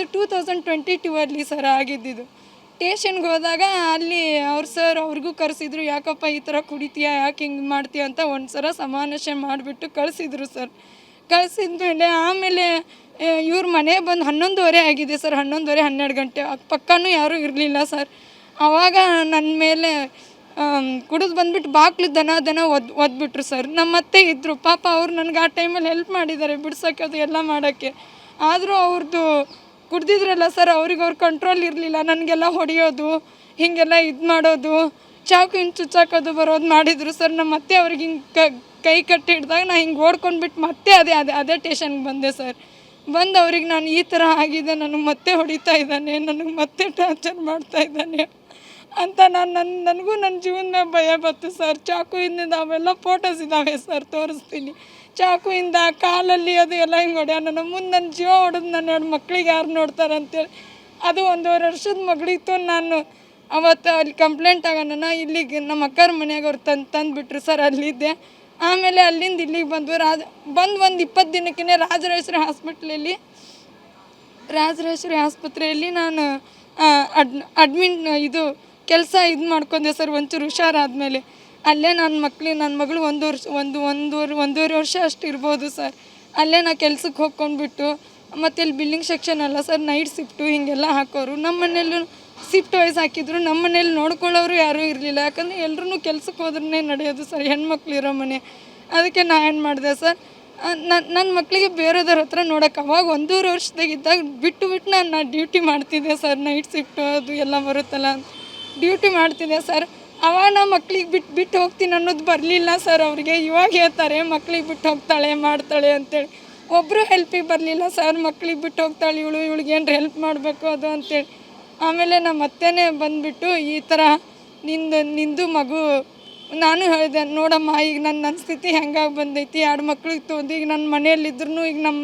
ಅದು two thousand twenty two ಅಲ್ಲಿ sir ಆಗಿದ್ದಿದ್ದು. ಟೇಷನ್ಗೆ ಹೋದಾಗ ಅಲ್ಲಿ ಅವ್ರು ಸರ್ ಅವ್ರಿಗೂ ಕರೆಸಿದ್ರು, ಯಾಕಪ್ಪ ಈ ಥರ ಕುಡಿತೀಯಾ, ಯಾಕೆ ಹಿಂಗೆ ಮಾಡ್ತೀಯ? ಅಂತ ಒಂದು ಸಲ ಸಮಾನಶೆ ಮಾಡಿಬಿಟ್ಟು ಕಳಿಸಿದ್ರು ಸರ್ ಕಳಿಸಿದ್ಮೇಲೆ ಆಮೇಲೆ ಇವ್ರ ಮನೆ ಬಂದು ಹನ್ನೊಂದುವರೆ ಆಗಿದೆ ಸರ್ ಹನ್ನೊಂದುವರೆ, ಹನ್ನೆರಡು ಗಂಟೆ. ಪಕ್ಕನೂ ಯಾರೂ ಇರಲಿಲ್ಲ ಸರ್ ಆವಾಗ ನನ್ನ ಮೇಲೆ ಕುಡಿದು ಬಂದ್ಬಿಟ್ಟು ಬಾಕ್ಲು ದನ ದನ ಒದ್, ಒದ್ಬಿಟ್ರು ಸರ್ ನಮ್ಮ ಅತ್ತೆ ಇದ್ದರು ಪಾಪ ಅವ್ರು ನನಗೆ ಆ ಟೈಮಲ್ಲಿ ಹೆಲ್ಪ್ ಮಾಡಿದ್ದಾರೆ ಬಿಡ್ಸೋಕ್ಕೆ ಅದು ಎಲ್ಲ ಮಾಡೋಕ್ಕೆ. ಆದರೂ ಅವ್ರದ್ದು ಕುಡ್ದಿದ್ರಲ್ಲ ಸರ್ ಅವ್ರಿಗೆ ಅವ್ರ ಕಂಟ್ರೋಲ್ ಇರಲಿಲ್ಲ. ನನಗೆಲ್ಲ ಹೊಡೆಯೋದು, ಹೀಗೆಲ್ಲ ಇದು ಮಾಡೋದು, ಚಾಕು ಹಿಂಗೆ ಚುಚ್ಚಾಕೋದು ಬರೋದು ಮಾಡಿದರು ಸರ್ ನಮ್ಮ ಮತ್ತೆ ಅವ್ರಿಗೆ ಹಿಂಗೆ ಕ ಕಟ್ಟಿ ಹಿಡ್ದಾಗ ನಾನು ಹಿಂಗೆ ಓಡ್ಕೊಂಡ್ಬಿಟ್ಟು ಮತ್ತೆ ಅದೇ ಅದೇ ಅದೇ ಟೇಷನ್ಗೆ ಬಂದೆ ಸರ್ ಬಂದು ಅವ್ರಿಗೆ ನಾನು ಈ ಥರ ಆಗಿದೆ, ನನಗೆ ಮತ್ತೆ ಹೊಡಿತಾ ಇದ್ದಾನೆ, ನನಗೆ ಮತ್ತೆ ಟಾರ್ಚರ್ ಮಾಡ್ತಾ ಇದ್ದಾನೆ. ಅಂತ ನಾನು ನನ್ನ ನನಗೂ ನನ್ನ ಜೀವನ ಭಯ ಬಂತು ಸರ್. ಚಾಕುವಿಂದ ಅವೆಲ್ಲ ಫೋಟೋಸ್ ಇದ್ದಾವೆ ಸರ್, ತೋರಿಸ್ತೀನಿ. ಚಾಕುವಿಂದ ಕಾಲಲ್ಲಿ ಅದು ಎಲ್ಲ ಹಿಂಗೆ ಹೊಡೆಯ? ನನ್ನ ಮುಂದೆ ನನ್ನ ಜೀವ ಹೊಡೆದು ನನ್ನ ಎರಡು ಮಕ್ಳಿಗೆ ಯಾರು ನೋಡ್ತಾರೆ ಅಂತೇಳಿ. ಅದು ಒಂದೂವರೆ ವರ್ಷದ ಮಗಳಿತ್ತು ನಾನು. ಅವತ್ತು ಅಲ್ಲಿ ಕಂಪ್ಲೇಂಟ್ ಆಗೋಣ ಇಲ್ಲಿಗೆ ನಮ್ಮ ಅಕ್ಕರ ಮನೆಯಾಗ ಅವ್ರು ತಂದು ತಂದುಬಿಟ್ರು ಸರ್ ಅಲ್ಲಿದ್ದೆ. ಆಮೇಲೆ ಅಲ್ಲಿಂದ ಇಲ್ಲಿಗೆ ಬಂದು ರಾಜ, ಬಂದು ಒಂದು ಇಪ್ಪತ್ತು ದಿನಕ್ಕೇ ರಾಜರಾಜೇಶ್ವರಿ ಹಾಸ್ಪಿಟ್ಲಲ್ಲಿ, ರಾಜರಾಜೇಶ್ವರಿ ಆಸ್ಪತ್ರೆಯಲ್ಲಿ ನಾನು ಅಡ್ ಅಡ್ಮಿನ್, ಇದು ಕೆಲಸ ಇದು ಮಾಡ್ಕೊಂಡೆ ಸರ್, ಒಂಚೂರು ಹುಷಾರಾದಮೇಲೆ. ಅಲ್ಲೇ ನನ್ನ ಮಕ್ಳು ನನ್ನ ಮಗಳು ಒಂದು ವರ್ಷ, ಒಂದು ಒಂದೂವರೆ ಒಂದೂವರೆ ವರ್ಷ ಅಷ್ಟು ಇರ್ಬೋದು ಸರ್. ಅಲ್ಲೇ ನಾ ಕೆಲ್ಸಕ್ಕೆ ಹೋಗ್ಕೊಂಡ್ಬಿಟ್ಟು, ಮತ್ತೆ ಇಲ್ಲಿ ಬಿಲ್ಡಿಂಗ್ ಸೆಕ್ಷನ್ ಅಲ್ಲ ಸರ್ ನೈಟ್ ಶಿಫ್ಟು ಹೀಗೆಲ್ಲ ಹಾಕೋರು. ನಮ್ಮ ಮನೆಯಲ್ಲೂ ಶಿಫ್ಟ್ ವೈಸ್ ಹಾಕಿದ್ರು ನಮ್ಮ ಮನೇಲಿ ನೋಡ್ಕೊಳ್ಳೋರು ಯಾರೂ ಇರಲಿಲ್ಲ. ಯಾಕಂದರೆ ಎಲ್ಲರೂ ಕೆಲ್ಸಕ್ಕೆ ಹೋದ್ರೇ ನಡೆಯೋದು ಸರ್, ಹೆಣ್ಮಕ್ಳು ಇರೋ ಮನೆ. ಅದಕ್ಕೆ ನಾ ಏನು ಮಾಡಿದೆ ಸರ್ ನನ್ನ ನನ್ನ ಮಕ್ಕಳಿಗೆ ಬೇರೆದವ್ರ ಹತ್ರ ನೋಡೋಕೆ ಅವಾಗ ಒಂದೂವರೆ ವರ್ಷದಾಗಿದ್ದಾಗ ಬಿಟ್ಟು ಬಿಟ್ಟು ನಾನು ನಾ ಡ್ಯೂಟಿ ಮಾಡ್ತಿದ್ದೆ ಸರ್ ನೈಟ್ ಶಿಫ್ಟು ಅದು ಎಲ್ಲ ಬರುತ್ತಲ್ಲ ಡ್ಯೂಟಿ ಮಾಡ್ತಿದ್ದೆ ಸರ್. ಅವಾಗ ಮಕ್ಳಿಗೆ ಬಿಟ್ಟು ಬಿಟ್ಟು ಹೋಗ್ತೀನಿ ಅನ್ನೋದು ಬರಲಿಲ್ಲ ಸರ್ ಅವರಿಗೆ. ಇವಾಗ ಹೇಳ್ತಾರೆ, ಮಕ್ಳಿಗೆ ಬಿಟ್ಟು ಹೋಗ್ತಾಳೆ, ಮಾಡ್ತಾಳೆ ಅಂತೇಳಿ. ಒಬ್ಬರು ಹೆಲ್ಪಿಗೆ ಬರಲಿಲ್ಲ ಸರ್. ಮಕ್ಳಿಗೆ ಬಿಟ್ಟು ಹೋಗ್ತಾಳೆ, ಇವಳು, ಇವಳಿಗೆ ಏನು ಹೆಲ್ಪ್ ಮಾಡಬೇಕು ಅದು ಅಂತೇಳಿ. ಆಮೇಲೆ ನಮ್ಮ ಅತ್ತೆನೇ ಬಂದುಬಿಟ್ಟು ಈ ಥರ ನಿಂದು ನಿಂದು ಮಗು, ನಾನು ಹೇಳಿದೆ, ನೋಡಮ್ಮ, ಈಗ ನನ್ನ ನನ್ನ ಸ್ಥಿತಿ ಹೆಂಗಾಗಿ ಬಂದೈತಿ? ಎರಡು ಮಕ್ಳಿಗೆ ತೊಂದು ಈಗ ನನ್ನ ಮನೆಯಲ್ಲಿದ್ರೂ ಈಗ ನಮ್ಮ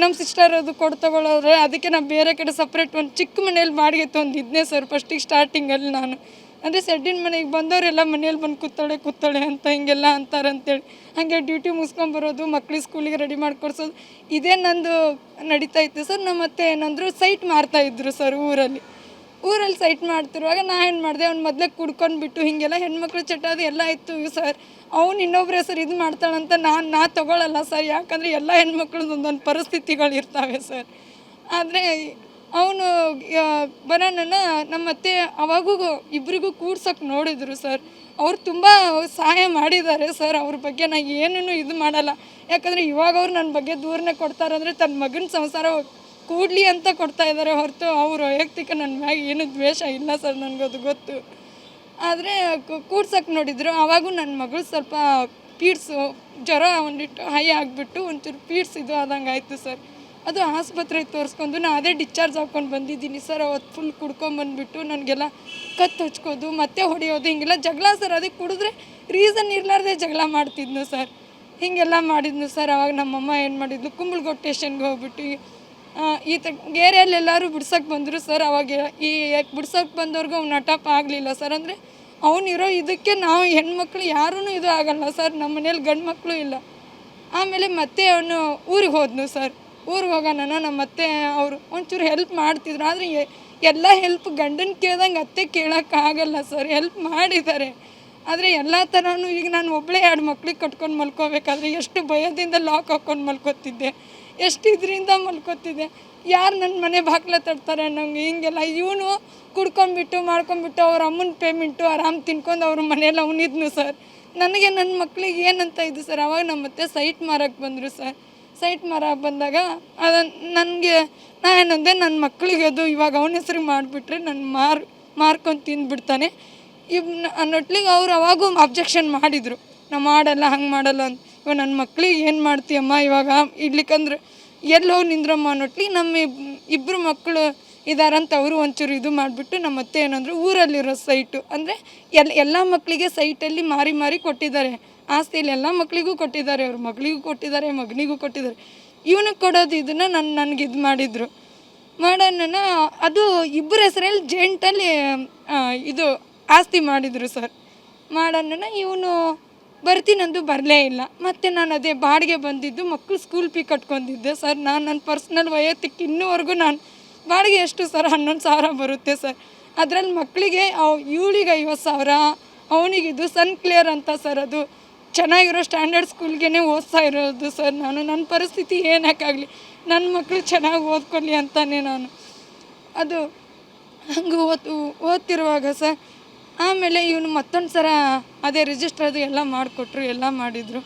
ನಮ್ಮ ಸಿಸ್ಟರ್ ಅದು ಕೊಡ್ ತಗೊಳ್ಳೋದ್ರೆ ಅದಕ್ಕೆ ನಾವು ಬೇರೆ ಕಡೆ ಸಪ್ರೇಟ್ ಒಂದು ಚಿಕ್ಕ ಮನೇಲಿ ಬಾಡಿಗೆ ತೊಂದಿದ್ದೆ ಸರ್ ಫಸ್ಟಿಗೆ ಸ್ಟಾರ್ಟಿಂಗಲ್ಲಿ ನಾನು. ಅಂದರೆ ಸೆಡ್ಡಿನ ಮನೆಗೆ ಬಂದವರೆಲ್ಲ ಮನೇಲಿ ಬಂದು ಕೂತಾಳೆ ಕೂತಾಳೆ ಅಂತ ಹಿಂಗೆಲ್ಲ ಅಂತಾರೆ ಅಂತೇಳಿ. ಹಾಗೆ ಡ್ಯೂಟಿ ಮುಗಿಸ್ಕೊಂಬರೋದು ಮಕ್ಳಿಗೆ ಸ್ಕೂಲಿಗೆ ರೆಡಿ ಮಾಡಿಕೊಡ್ಸೋದು ಇದೇ ನಂದು ನಡೀತಾ ಇತ್ತು ಸರ್ ನಮ್ಮ ಮತ್ತೆ ಏನಂದ್ರು ಸೈಟ್ ಮಾರ್ತಾಯಿದ್ರು ಸರ್ ಊರಲ್ಲಿ. ಊರಲ್ಲಿ ಸೈಟ್ ಮಾಡ್ತಿರುವಾಗ ನಾ ಏನು ಮಾಡಿದೆ? ಅವ್ನು ಮೊದಲೇ ಕುಡ್ಕೊಂಡ್ಬಿಟ್ಟು ಹೀಗೆಲ್ಲ ಹೆಣ್ಮಕ್ಳು ಚಟ ಅದು ಎಲ್ಲ ಇತ್ತು ಸರ್, ಅವ್ನು ಇನ್ನೊಬ್ರ ಹೆಸರು ಇದು ಮಾಡ್ತಾಳಂತ ನಾನು, ನಾ ತೊಗೊಳಲ್ಲ ಸರ್. ಯಾಕಂದರೆ ಎಲ್ಲ ಹೆಣ್ಮಕ್ಳದ್ದು ಒಂದೊಂದು ಪರಿಸ್ಥಿತಿಗಳು ಇರ್ತವೆ ಸರ್. ಆದರೆ ಅವನು ಬರೋಣ ನಮ್ಮ ಅತ್ತೆ ಅವಾಗೂ ಇಬ್ಬರಿಗೂ ಕೂಡ್ಸೋಕೆ ನೋಡಿದರು ಸರ್. ಅವ್ರು ತುಂಬ ಸಹಾಯ ಮಾಡಿದ್ದಾರೆ ಸರ್. ಅವ್ರ ಬಗ್ಗೆ ನಾ ಏನೂ ಇದು ಮಾಡಲ್ಲ. ಯಾಕಂದರೆ ಇವಾಗ ಅವ್ರು ನನ್ನ ಬಗ್ಗೆ ದೂರನೇ ಕೊಡ್ತಾರಂದರೆ ತನ್ನ ಮಗನ ಸಂಸಾರ ಕೂಡಲಿ ಅಂತ ಕೊಡ್ತಾ ಇದ್ದಾರೆ ಹೊರತು ಅವ್ರ ವೈಯಕ್ತಿಕ ನನ್ನ ಮ್ಯಾಗ ಏನು ದ್ವೇಷ ಇಲ್ಲ ಸರ್ ನನಗದು ಗೊತ್ತು. ಆದರೆ ಕೂಡ್ಸಕ್ಕೆ ನೋಡಿದ್ರು ಆವಾಗೂ ನನ್ನ ಮಗಳು ಸ್ವಲ್ಪ ಪೀಡ್ಸು, ಜ್ವರ ಒಂದಿಟ್ಟು ಹೈ ಆಗಿಬಿಟ್ಟು ಒಂಚೂರು ಪೀಡ್ಸ್ ಇದು ಆದಂಗೆ ಆಯಿತು ಸರ್. ಅದು ಆಸ್ಪತ್ರೆಗೆ ತೋರಿಸ್ಕೊಂಡು ನಾನು ಅದೇ ಡಿಸ್ಚಾರ್ಜ್ ಹಾಕ್ಕೊಂಡು ಬಂದಿದ್ದೀನಿ ಸರ್ ಅವತ್ತು ಫುಲ್ ಕುಡ್ಕೊಂಬಂದ್ಬಿಟ್ಟು ನನಗೆಲ್ಲ ಕತ್ತು ಹಚ್ಕೋದು, ಮತ್ತೆ ಹೊಡೆಯೋದು, ಹಿಂಗೆಲ್ಲ ಜಗಳ ಸರ್. ಅದಕ್ಕೆ ಕುಡಿದ್ರೆ ರೀಸನ್ ಇರಲಾರ್ದೆ ಜಗಳ ಮಾಡ್ತಿದ್ನು ಸರ್. ಹೀಗೆಲ್ಲ ಮಾಡಿದ್ನು ಸರ್. ಅವಾಗ ನಮ್ಮಮ್ಮ ಏನು ಮಾಡಿದ್ಲು, ಕುಂಬಳಗೋಟ್ ಸ್ಟೇಷನ್ಗೆ ಹೋಗ್ಬಿಟ್ಟು ಆ, ಈ ತ ಏರಿಯಲ್ಲಿ ಎಲ್ಲರೂ ಬಿಡ್ಸೋಕ್ಕೆ ಬಂದರು ಸರ್ ಅವಾಗ ಈ ಬಿಡ್ಸೋಕ್ಕೆ ಬಂದವ್ರಿಗೂ ಅವ್ನು ನಟಪ್ ಆಗಲಿಲ್ಲ ಸರ್. ಅಂದರೆ ಅವನಿರೋ ಇದಕ್ಕೆ ನಾವು ಹೆಣ್ಮಕ್ಳು ಯಾರೂ ಇದು ಆಗಲ್ಲ ಸರ್ ನಮ್ಮ ಮನೇಲಿ ಗಂಡು ಮಕ್ಕಳು ಇಲ್ಲ. ಆಮೇಲೆ ಮತ್ತೆ ಅವನು ಊರಿಗೆ ಹೋದ್ನು ಸರ್. ಊರಿಗೆ ಹೋಗೋಣ ನಮ್ಮ ಅತ್ತೆ ಅವರು ಒಂಚೂರು ಹೆಲ್ಪ್ ಮಾಡ್ತಿದ್ರು. ಆದರೆ ಎಲ್ಲ ಹೆಲ್ಪ್ ಗಂಡನ ಕೇಳ್ದಂಗೆ ಅತ್ತೆ ಕೇಳೋಕ್ಕಾಗಲ್ಲ ಸರ್. ಹೆಲ್ಪ್ ಮಾಡಿದ್ದಾರೆ. ಆದರೆ ಎಲ್ಲ ಥರನೂ ಈಗ ನಾನು ಒಬ್ಬಳೇ ಎರಡು ಮಕ್ಳಿಗೆ ಕಟ್ಕೊಂಡು ಮಲ್ಕೋಬೇಕಾದ್ರೆ ಎಷ್ಟು ಭಯದಿಂದ ಲಾಕ್ ಹಾಕ್ಕೊಂಡು ಮಲ್ಕೋತಿದ್ದೆ. ಎಷ್ಟು ಇದರಿಂದ ಮಲ್ಕೋತಿದ್ದೆ. ಯಾರು ನನ್ನ ಮನೆ ಬಾಗ್ಲ ತಡ್ತಾರೆ ನಂಗೆ ಹಿಂಗೆಲ್ಲ ಇವನು ಕುಡ್ಕೊಂಡ್ಬಿಟ್ಟು ಮಾಡ್ಕೊಂಬಿಟ್ಟು ಅವ್ರ ಅಮ್ಮನ ಪೇಮೆಂಟು ಆರಾಮ್ ತಿನ್ಕೊಂಡು ಅವ್ರ ಮನೆಯಲ್ಲಿ ಅವನಿದ್ನು ಸರ್ ನನಗೆ ನನ್ನ ಮಕ್ಳಿಗೆ ಏನಂತ ಇದು ಸರ್ ಅವಾಗ ನಮ್ಮ ಮತ್ತೆ ಸೈಟ್ ಮಾರಕ್ಕೆ ಬಂದರು ಸರ್ ಸೈಟ್ ಮಾರಕ್ಕೆ ಬಂದಾಗ ಅದ ನನಗೆ, ನಾ ಏನಂದೆ ನನ್ನ ಮಕ್ಕಳಿಗೆ ಅದು ಇವಾಗ ಅವನ ಹೆಸ್ರಿಗೆ ಮಾಡಿಬಿಟ್ರೆ ನನ್ನ ಮಾರ್, ಮಾರ್ಕೊಂಡು ತಿಂದ್ಬಿಡ್ತಾನೆ. ಇವ್ ಅನ್ನೊಟ್ಲಿಗೆ ಅವ್ರು ಅವಾಗೂ ಅಬ್ಜೆಕ್ಷನ್ ಮಾಡಿದರು. ನಾ ಮಾಡಲ್ಲ, ಹಂಗೆ ಮಾಡಲ್ಲ ಅಂತ. ಇವಾಗ ನನ್ನ ಮಕ್ಳಿಗೆ ಏನು ಮಾಡ್ತೀಯಮ್ಮ ಇವಾಗ? ಇಡ್ಲಿಕ್ಕಂದ್ರೆ ಎಲ್ಲಿ ಹೋಗಿ ನಿಂದ್ರಮ್ಮ ಅನ್ನೋಟ್ಲಿ ನಮ್ಮ ಇಬ್ಬರು ಮಕ್ಕಳು ಇದಾರಂತ ಅವರು ಒಂಚೂರು ಇದು ಮಾಡಿಬಿಟ್ಟು ನಮ್ಮ ಅತ್ತೆ ಏನಂದ್ರು, ಊರಲ್ಲಿರೋ ಸೈಟು. ಅಂದರೆ ಎಲ್ಲ ಎಲ್ಲ ಮಕ್ಕಳಿಗೆ ಸೈಟಲ್ಲಿ ಮಾರಿ ಮಾರಿ ಕೊಟ್ಟಿದ್ದಾರೆ. ಆಸ್ತಿಯಲ್ಲಿ ಎಲ್ಲ ಮಕ್ಕಳಿಗೂ ಕೊಟ್ಟಿದ್ದಾರೆ, ಅವ್ರ ಮಗಳಿಗೂ ಕೊಟ್ಟಿದ್ದಾರೆ, ಮಗನಿಗೂ ಕೊಟ್ಟಿದ್ದಾರೆ. ಇವನಿಗೆ ಕೊಡೋದು ಇದನ್ನು ನನ್ನ ನನಗೆ ಇದು ಮಾಡಿದರು. ಮಾಡೋಣ ಅದು ಇಬ್ಬರ ಹೆಸರಲ್ಲಿ ಜೇಂಟಲ್ಲಿ ಇದು ಆಸ್ತಿ ಮಾಡಿದರು ಸರ್. ಮಾಡೋಣ ಇವನು ಬರ್ತೀನಂದು ಬರಲೇ ಇಲ್ಲ. ಮತ್ತು ನಾನು ಅದೇ ಬಾಡಿಗೆ ಬಂದಿದ್ದು ಮಕ್ಕಳು ಸ್ಕೂಲ್ ಫೀ ಕಟ್ಕೊಂಡಿದ್ದೆ ಸರ್. ನಾನು ನನ್ನ ಪರ್ಸ್ನಲ್ ವೈಯಕ್ತಿಕ ಇನ್ನೂವರೆಗೂ ನಾನು ಬಾಡಿಗೆ ಎಷ್ಟು ಸರ್? ಹನ್ನೊಂದು ಸಾವಿರ ಬರುತ್ತೆ ಸರ್. ಅದರಲ್ಲಿ ಮಕ್ಕಳಿಗೆ ಇವಳಿಗೆ ಐವತ್ತು ಸಾವಿರ ಅವನಿಗಿದು ಸನ್ ಕ್ಲಿಯರ್ ಅಂತ ಸರ್ ಅದು. ಚೆನ್ನಾಗಿರೋ ಸ್ಟ್ಯಾಂಡರ್ಡ್ ಸ್ಕೂಲ್ಗೆ ಓದ್ತಾ ಇರೋದು ಸರ್ ನಾನು. ನನ್ನ ಪರಿಸ್ಥಿತಿ ಏನಕ್ಕಾಗಲಿ ನನ್ನ ಮಕ್ಕಳು ಚೆನ್ನಾಗಿ ಓದ್ಕೊಳ್ಳಿ ಅಂತಾನೆ ನಾನು. ಅದು ಹಂಗೆ ಓದ್, ಓದ್ತಿರುವಾಗ ಸರ್ ಆಮೇಲೆ ಇವನು ಮತ್ತೊಂದು ಸಲ ಅದೇ ರಿಜಿಸ್ಟರ್ ಅದು ಎಲ್ಲ ಮಾಡಿಕೊಟ್ರು ಎಲ್ಲ ಮಾಡಿದರು.